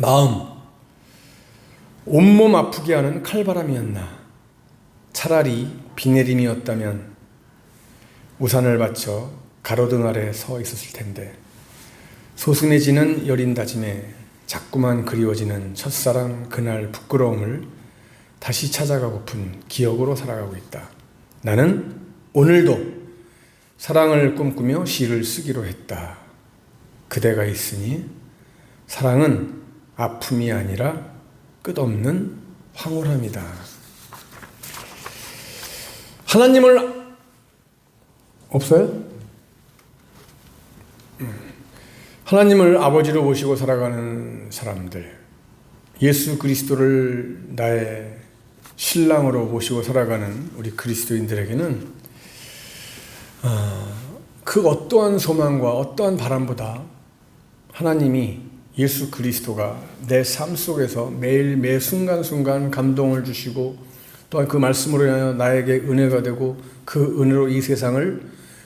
마음, 온몸 아프게 하는 칼바람이었나? 차라리 비 내림이었다면 우산을 받쳐 가로등 아래 서 있었을 텐데 소승해지는 여린 다짐에 자꾸만 그리워지는 첫사랑 그날 부끄러움을 다시 찾아가고픈 기억으로 살아가고 있다. 나는 오늘도 사랑을 꿈꾸며 시를 쓰기로 했다. 그대가 있으니 사랑은 아픔이 아니라 끝없는 황홀함이다. 하나님을 없어요? 음. 하나님을 아버지로 모시고 살아가는 사람들, 예수 그리스도를 나의 신랑으로 모시고 살아가는 우리 그리스도인들에게는 어, 그 어떠한 소망과 어떠한 바람보다 하나님이 예수 그리스도가 내 삶 속에서 매일 매 순간순간 감동을 주시고 또한 그 말씀으로 인하여 나에게 은혜가 되고 그 은혜로 이 세상을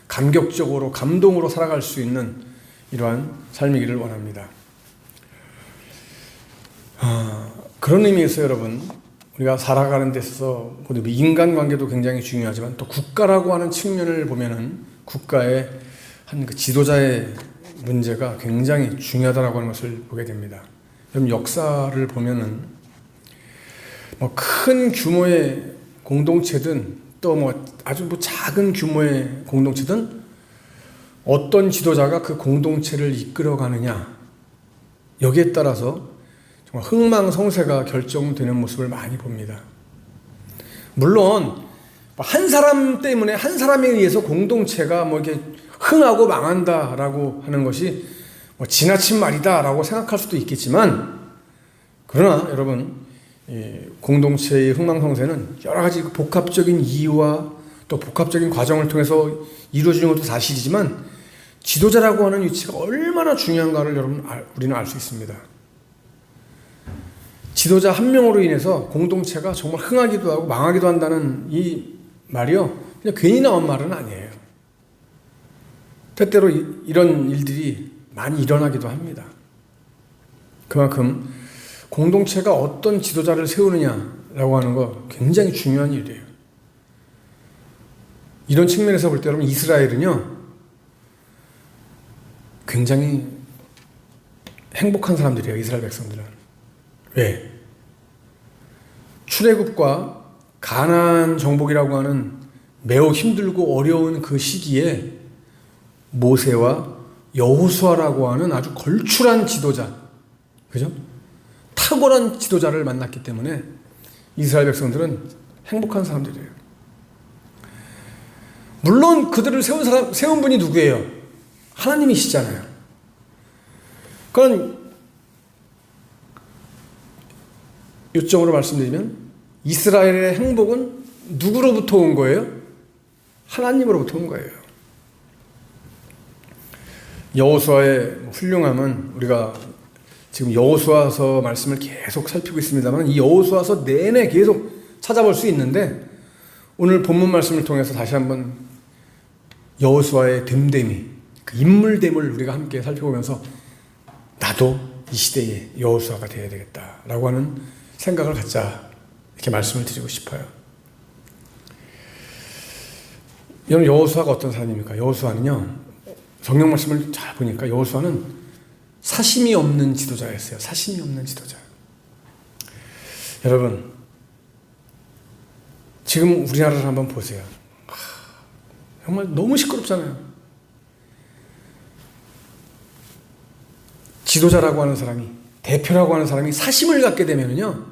감격적으로 감동으로 살아갈 수 있는 이러한 삶이기를 원합니다. 아, 그런 의미에서 여러분 우리가 살아가는 데 있어서 인간관계도 굉장히 중요하지만 또 국가라고 하는 측면을 보면은 국가의 한 그 지도자의 문제가 굉장히 중요하다라고 하는 것을 보게 됩니다. 여러분 역사를 보면은 뭐 큰 규모의 공동체든 또 뭐 아주 뭐 작은 규모의 공동체든 어떤 지도자가 그 공동체를 이끌어가느냐 여기에 따라서 정말 흥망성쇠가 결정되는 모습을 많이 봅니다. 물론 한 사람 때문에 한 사람에 의해서 공동체가 뭐 이렇게 흥하고 망한다라고 하는 것이 뭐 지나친 말이다라고 생각할 수도 있겠지만 그러나 여러분 공동체의 흥망성쇠는 여러 가지 그 복합적인 이유와 또 복합적인 과정을 통해서 이루어지는 것도 사실이지만 지도자라고 하는 위치가 얼마나 중요한가를 여러분 우리는 알 수 있습니다. 지도자 한 명으로 인해서 공동체가 정말 흥하기도 하고 망하기도 한다는 이 말이요. 그냥 괜히 나온 말은 아니에요. 때때로 이런 일들이 많이 일어나기도 합니다. 그만큼 공동체가 어떤 지도자를 세우느냐라고 하는 거 굉장히 중요한 일이에요. 이런 측면에서 볼 때 여러분 이스라엘은요 굉장히 행복한 사람들이에요 이스라엘 백성들은 왜 출애굽과 가나안 정복이라고 하는 매우 힘들고 어려운 그 시기에 모세와 여호수아라고 하는 아주 걸출한 지도자 그죠? 탁월한 지도자를 만났기 때문에 이스라엘 백성들은 행복한 사람들이에요. 물론 그들을 세운 사람, 세운 분이 누구예요? 하나님이시잖아요. 그건 요점으로 말씀드리면 이스라엘의 행복은 누구로부터 온 거예요? 하나님으로부터 온 거예요. 여호수아의 훌륭함은 우리가 지금 여호수아서 말씀을 계속 살피고 있습니다만 이 여호수아서 내내 계속 찾아볼 수 있는데 오늘 본문 말씀을 통해서 다시 한번 여호수아의 됨됨이 그 인물됨을 우리가 함께 살펴보면서 나도 이 시대의 여호수아가 되어야 되겠다라고 하는 생각을 갖자 이렇게 말씀을 드리고 싶어요. 여러분 여호수아가 어떤 사람입니까? 여호수아는요 성경 말씀을 잘 보니까 여호수아는 사심이 없는 지도자였어요. 사심이 없는 지도자. 여러분, 지금 우리나라를 한번 보세요. 정말 너무 시끄럽잖아요. 지도자라고 하는 사람이, 대표라고 하는 사람이 사심을 갖게 되면요.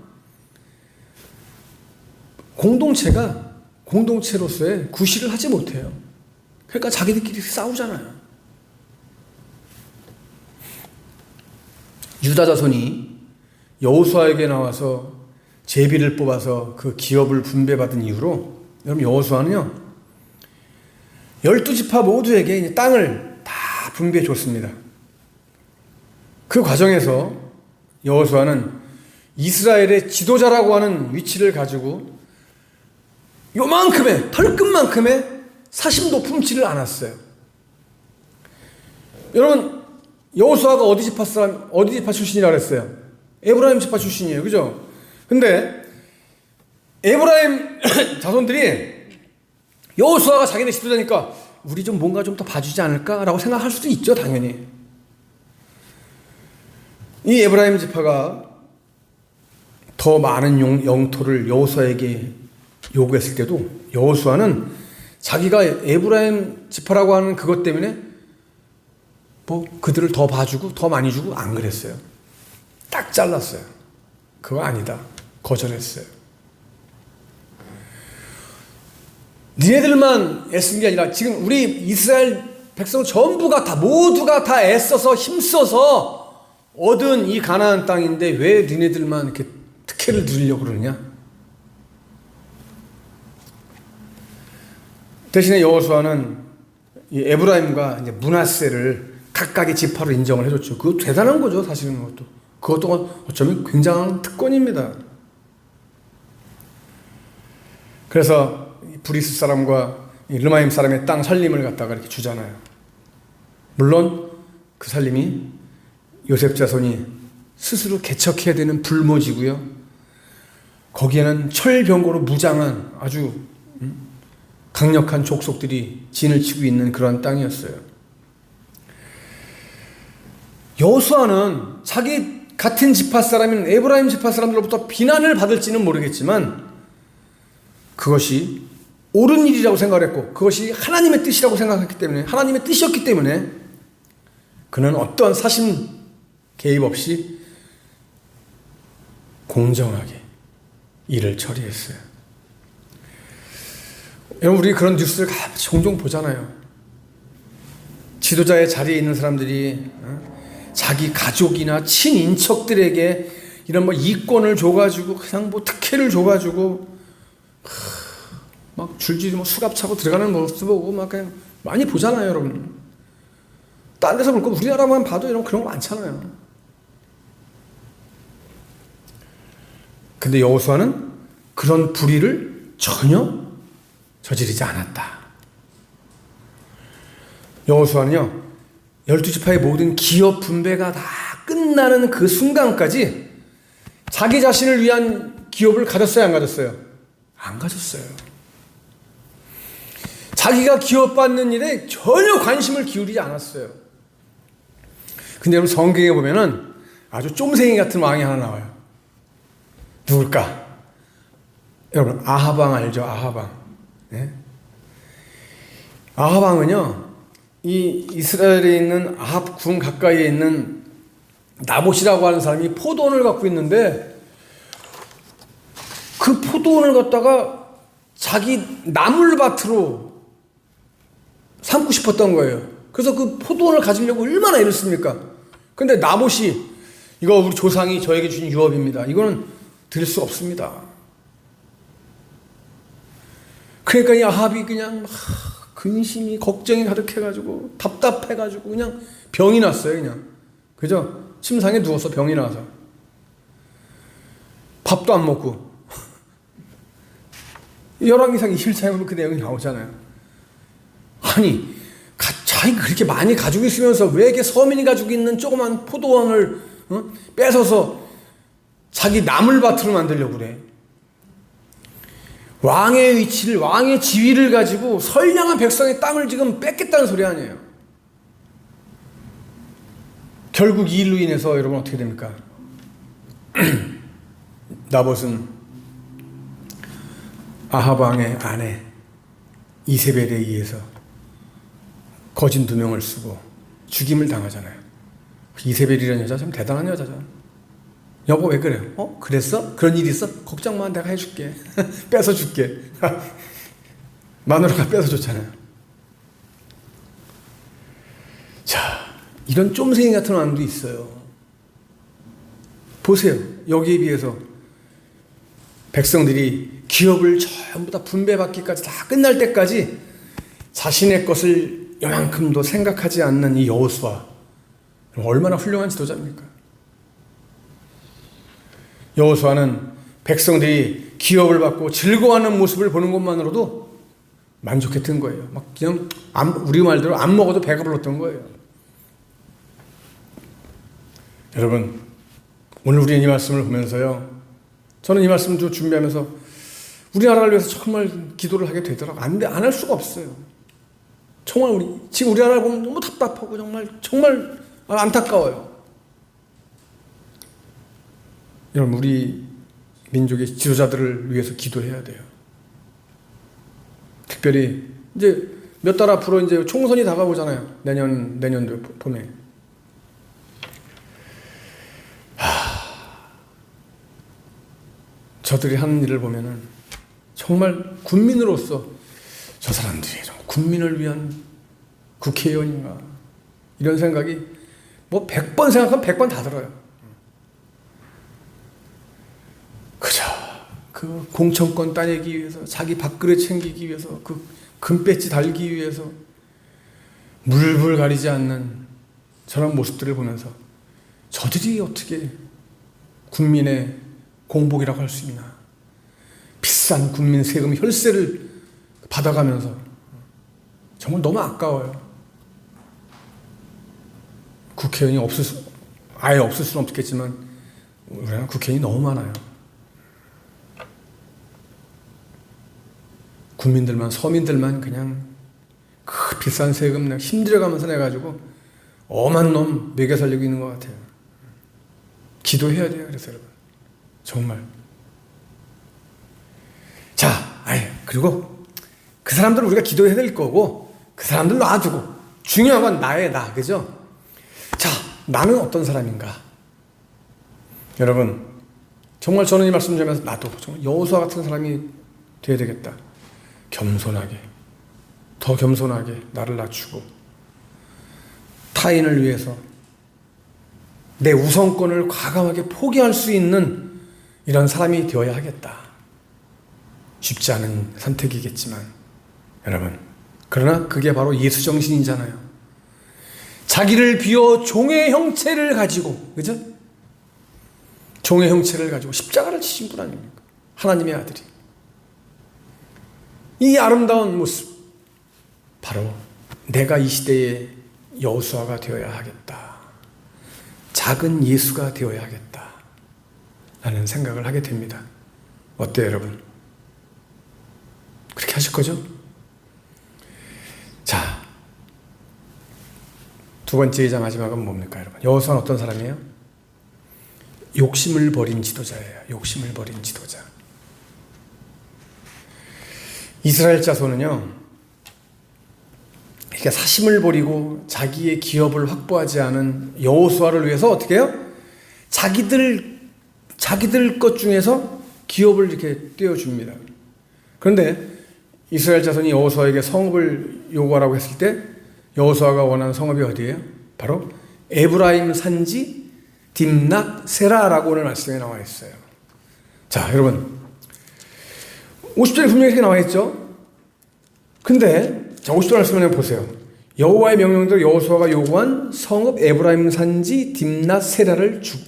공동체가 공동체로서의 구실을 하지 못해요. 그러니까 자기들끼리 싸우잖아요. 유다 자손이 여호수아에게 나와서 제비를 뽑아서 그 기업을 분배받은 이후로 여러분 여호수아는요 열두 지파 모두에게 땅을 다 분배해 줬습니다. 그 과정에서 여호수아는 이스라엘의 지도자라고 하는 위치를 가지고 요만큼의 털끝만큼의 사심도 품지를 않았어요. 여러분 여호수아가 어디 지파 사람 어디 지파 출신이라 그랬어요? 에브라임 지파 출신이에요. 그죠? 근데 에브라임 자손들이 여호수아가 자기네 지도자니까 우리 좀 뭔가 좀 더 봐주지 않을까라고 생각할 수도 있죠, 당연히. 이 에브라임 지파가 더 많은 용, 영토를 여호수아에게 요구했을 때도 여호수아는 자기가 에브라임 지파라고 하는 그것 때문에 뭐 그들을 더 봐주고 더 많이 주고 안 그랬어요. 딱 잘랐어요. 그거 아니다. 거절했어요. 니네들만 애쓴 게 아니라 지금 우리 이스라엘 백성 전부가 다 모두가 다 애써서 힘써서 얻은 이 가나안 땅인데 왜 니네들만 이렇게 특혜를 누리려고 그러느냐? 대신에 여호수아는 이 에브라임과 문하세를 각각의 지파로 인정을 해줬죠. 그거 대단한 거죠, 사실은 그것도. 그것도 어쩌면 굉장한 특권입니다. 그래서 이 브리스 사람과 이 르마임 사람의 땅 살림을 갖다가 이렇게 주잖아요. 물론 그 살림이 요셉 자손이 스스로 개척해야 되는 불모지고요. 거기에는 철병거로 무장한 아주 음, 강력한 족속들이 진을 치고 있는 그런 땅이었어요. 여호수아는 자기 같은 지파 사람인 에브라임 지파 사람들로부터 비난을 받을지는 모르겠지만 그것이 옳은 일이라고 생각했고 그것이 하나님의 뜻이라고 생각했기 때문에 하나님의 뜻이었기 때문에 그는 어떠한 사심 개입 없이 공정하게 일을 처리했어요. 여러분 우리 그런 뉴스를 종종 보잖아요. 지도자의 자리에 있는 사람들이 어? 자기 가족이나 친인척들에게 이런 뭐 이권을 줘가지고 그냥 뭐 특혜를 줘가지고 막 줄줄이 뭐 수갑 차고 들어가는 모습 보고 막 그냥 많이 보잖아요, 여러분. 딴 데서 볼 거 우리나라만 봐도 이런 그런 거 많잖아요. 근데 여호수아는 그런 불의를 전혀 저지르지 않았다. 여호수아는요. 열두 지파의 모든 기업 분배가 다 끝나는 그 순간까지 자기 자신을 위한 기업을 가졌어요, 안 가졌어요? 안 가졌어요. 자기가 기업받는 일에 전혀 관심을 기울이지 않았어요. 근데 여러분 성경에 보면은 아주 쫌생이 같은 왕이 하나 나와요. 누굴까? 여러분 아하방 알죠? 아하방. 네? 아하방은요. 이 이스라엘에 있는 아합 궁 가까이에 있는 나봇이라고 하는 사람이 포도원을 갖고 있는데 그 포도원을 갖다가 자기 나물밭으로 삼고 싶었던 거예요. 그래서 그 포도원을 가지려고 얼마나 애를 씁니까? 근데 나봇이 이거 우리 조상이 저에게 주신 유업입니다. 이거는 드릴 수 없습니다. 그러니까 이 아합이 그냥 막 근심이 걱정이 가득해가지고 답답해가지고 그냥 병이 났어요 그냥. 그죠? 침상에 누워서 병이 나서. 밥도 안 먹고. 열왕기상 21장에 보면 그 내용이 나오잖아요. 아니 자기 그렇게 많이 가지고 있으면서 왜 이렇게 서민이 가지고 있는 조그만 포도원을 어? 뺏어서 자기 나물밭으로 만들려고 그래 왕의 위치를, 왕의 지위를 가지고 선량한 백성의 땅을 지금 뺏겠다는 소리 아니에요. 결국 이 일로 인해서 여러분 어떻게 됩니까? 나봇은 아하방의 아내 이세벨에 의해서 거진 두 명을 쓰고 죽임을 당하잖아요. 이세벨이라는 여자 참 대단한 여자잖아. 여보 왜 그래? 어? 그랬어? 그런 일 있어? 걱정 마 내가 해줄게 뺏어 줄게 마누라가 뺏어 줬잖아요 자 이런 쫌생이 같은 왕도 있어요 보세요 여기에 비해서 백성들이 기업을 전부 다 분배받기까지 다 끝날 때까지 자신의 것을 요만큼도 생각하지 않는 이 여호수아 얼마나 훌륭한 지도자입니까? 여호수아는 백성들이 기업을 받고 즐거워하는 모습을 보는 것만으로도 만족했던 거예요. 막 그냥 안, 우리 말대로 안 먹어도 배가 불렀던 거예요. 여러분 오늘 우리는 이 말씀을 보면서요. 저는 이 말씀 좀 준비하면서 우리나라를 위해서 정말 기도를 하게 되더라고요. 안, 돼, 안 할 수가 없어요. 정말 우리, 지금 우리나라를 보면 너무 답답하고 정말, 정말 안타까워요. 여러분, 우리 민족의 지도자들을 위해서 기도해야 돼요. 특별히 이제 몇 달 앞으로 이제 총선이 다가오잖아요. 내년, 내년도 봄에. 저들이 하는 일을 보면은 정말 국민으로서 저 사람들이 좀 국민을 위한 국회의원인가 이런 생각이 뭐 100번 생각하면 100번 다 들어요. 그저 그 공천권 따내기 위해서 자기 밥그릇 챙기기 위해서 그 금배지 달기 위해서 물불 가리지 않는 저런 모습들을 보면서 저들이 어떻게 국민의 공복이라고 할 수 있나? 비싼 국민 세금 혈세를 받아가면서 정말 너무 아까워요. 국회의원이 없을 수, 아예 없을 수는 없겠지만 우리나라 국회의원이 너무 많아요. 국민들만 서민들만 그냥 그 비싼 세금 그냥 힘들어가면서 내가지고 엄한 놈 먹여 살리고 있는 것 같아요. 기도해야 돼요. 그래서 여러분. 정말. 자, 아예 그리고 그 사람들 우리가 기도해야 될 거고 그 사람들 놔두고 중요한 건 나의 나, 그죠? 자, 나는 어떤 사람인가? 여러분, 정말 저는 이 말씀 드리면서 나도 정말 여호수아 같은 사람이 돼야 되겠다. 겸손하게, 더 겸손하게 나를 낮추고 타인을 위해서 내 우선권을 과감하게 포기할 수 있는 이런 사람이 되어야 하겠다. 쉽지 않은 선택이겠지만, 여러분, 그러나 그게 바로 예수 정신이잖아요. 자기를 비워 종의 형체를 가지고, 그죠? 종의 형체를 가지고 십자가를 지신 분 아닙니까? 하나님의 아들이. 이 아름다운 모습, 바로 내가 이 시대의 여수아가 되어야 하겠다. 작은 예수가 되어야 하겠다. 라는 생각을 하게 됩니다. 어때요, 여러분? 그렇게 하실 거죠? 자, 두 번째이자 마지막은 뭡니까, 여러분? 여호수아는 어떤 사람이에요? 욕심을 버린 지도자예요. 욕심을 버린 지도자. 이스라엘 자손은요, 이렇게 사심을 버리고 자기의 기업을 확보하지 않은 여호수아를 위해서 어떻게 해요? 자기들 자기들 것 중에서 기업을 이렇게 떼어줍니다. 그런데 이스라엘 자손이 여호수아에게 성읍을 요구하라고 했을 때 여호수아가 원하는 성읍이 어디예요? 바로 에브라임 산지 딥낫 세라라고 오늘 말씀에 나와 있어요. 자, 여러분 50절에 분명히 이렇게 나와 있죠. 근데 자, 50절 말씀을 보세요. 여호와의 명령대로 여호수아가 요구한 성읍 에브라임 산지 딥낫 세라를 주,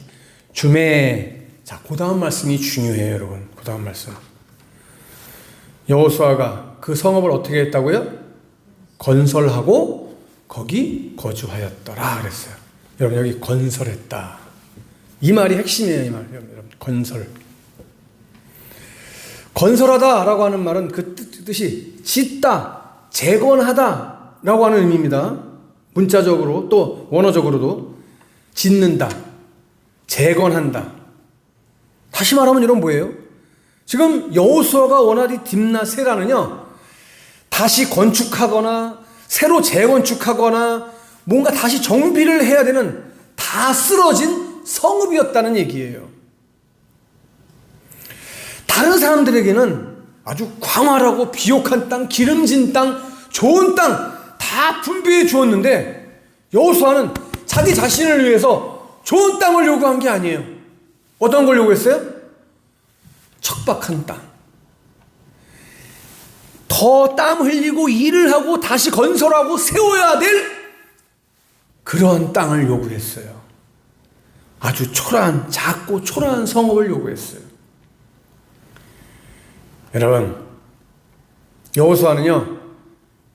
주매. 자, 그 다음 말씀이 중요해요, 여러분. 그 다음 말씀. 여호수아가 그 성읍을 어떻게 했다고요? 건설하고 거기 거주하였더라 그랬어요. 여러분 여기 건설했다. 이 말이 핵심이에요, 이 말. 여러분 건설. 건설하다라고 하는 말은 그 뜻이 짓다, 재건하다라고 하는 의미입니다. 문자적으로 또 원어적으로도 짓는다, 재건한다. 다시 말하면 이런 뭐예요? 지금 여호수아가 원하디 딥나세라는요. 다시 건축하거나 새로 재건축하거나 뭔가 다시 정비를 해야 되는 다 쓰러진 성읍이었다는 얘기예요. 다른 사람들에게는 아주 광활하고 비옥한 땅, 기름진 땅, 좋은 땅 다 분배해 주었는데 여호수아는 자기 자신을 위해서 좋은 땅을 요구한 게 아니에요. 어떤 걸 요구했어요? 척박한 땅. 더 땀 흘리고 일을 하고 다시 건설하고 세워야 될 그러한 땅을 요구했어요. 아주 초라한, 작고 초라한 성읍을 요구했어요. 여러분, 여호수아는요,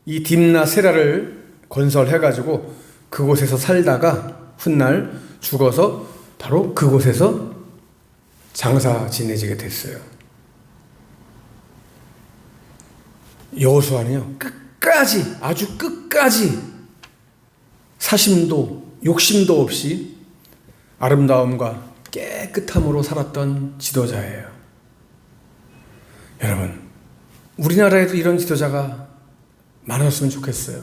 이 딥나 세라를 건설해가지고 그곳에서 살다가 훗날 죽어서 바로 그곳에서 장사 지내지게 됐어요. 여호수아는요 끝까지 아주 끝까지 사심도 욕심도 없이 아름다움과 깨끗함으로 살았던 지도자예요. 여러분, 우리나라에도 이런 지도자가 많았으면 좋겠어요.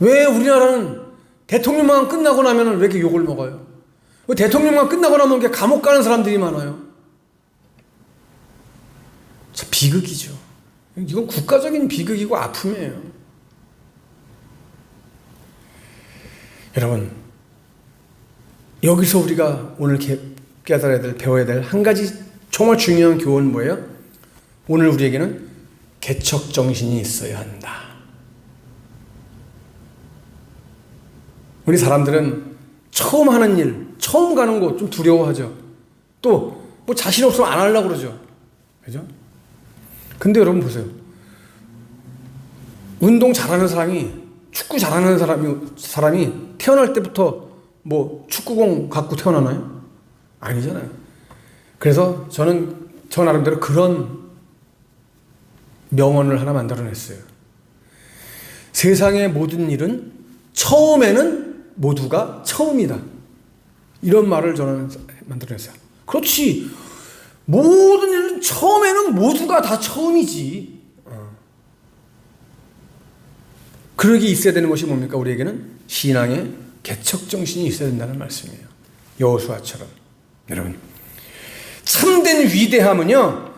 왜 우리나라는 대통령만 끝나고 나면 왜 이렇게 욕을 먹어요? 왜 대통령만 끝나고 나면 이렇게 감옥 가는 사람들이 많아요? 참 비극이죠. 이건 국가적인 비극이고 아픔이에요. 여러분, 여기서 우리가 오늘 개- 깨달아야 될, 배워야 될 한 가지 정말 중요한 교훈은 뭐예요? 오늘 우리에게는 개척 정신이 있어야 한다. 우리 사람들은 처음 하는 일, 처음 가는 곳 좀 두려워하죠. 또 뭐 자신 없으면 안 하려고 그러죠. 그죠? 근데 여러분 보세요. 운동 잘하는 사람이 축구 잘하는 사람이 사람이 태어날 때부터 뭐 축구공 갖고 태어나나요? 아니잖아요. 그래서 저는 저 나름대로 그런 명언을 하나 만들어냈어요. 세상의 모든 일은 처음에는 모두가 처음이다. 이런 말을 저는 만들어냈어요. 그렇지. 모든 일은 처음에는 모두가 다 처음이지. 어. 그러기 있어야 되는 것이 뭡니까? 우리에게는 신앙의 개척 정신이 있어야 된다는 말씀이에요. 여호수아처럼. 여러분, 참된 위대함은요.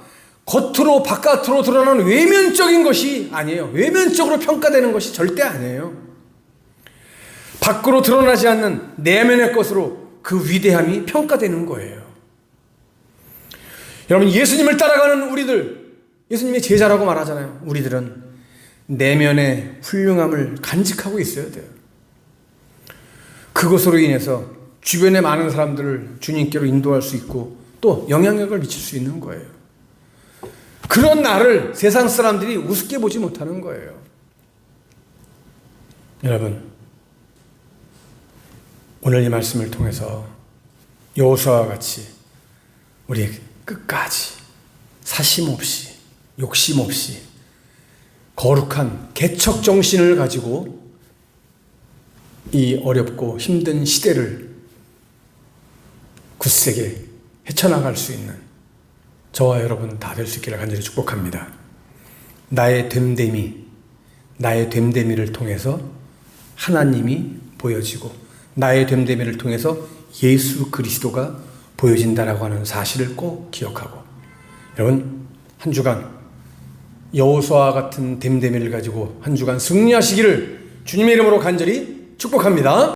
겉으로 바깥으로 드러나는 외면적인 것이 아니에요. 외면적으로 평가되는 것이 절대 아니에요. 밖으로 드러나지 않는 내면의 것으로 그 위대함이 평가되는 거예요. 여러분, 예수님을 따라가는 우리들, 예수님의 제자라고 말하잖아요. 우리들은 내면의 훌륭함을 간직하고 있어야 돼요. 그것으로 인해서 주변의 많은 사람들을 주님께로 인도할 수 있고 또 영향력을 미칠 수 있는 거예요. 그런 나를 세상 사람들이 우습게 보지 못하는 거예요. 여러분, 오늘 이 말씀을 통해서 여호수아와 같이 우리 끝까지 사심 없이 욕심 없이 거룩한 개척 정신을 가지고 이 어렵고 힘든 시대를 굳세게 헤쳐나갈 수 있는 저와 여러분 다 될 수 있기를 간절히 축복합니다. 나의 됨됨이, 나의 됨됨이를 통해서 하나님이 보여지고 나의 됨됨이를 통해서 예수 그리스도가 보여진다라고 하는 사실을 꼭 기억하고 여러분 한 주간 여호수아 같은 됨됨이를 가지고 한 주간 승리하시기를 주님의 이름으로 간절히 축복합니다.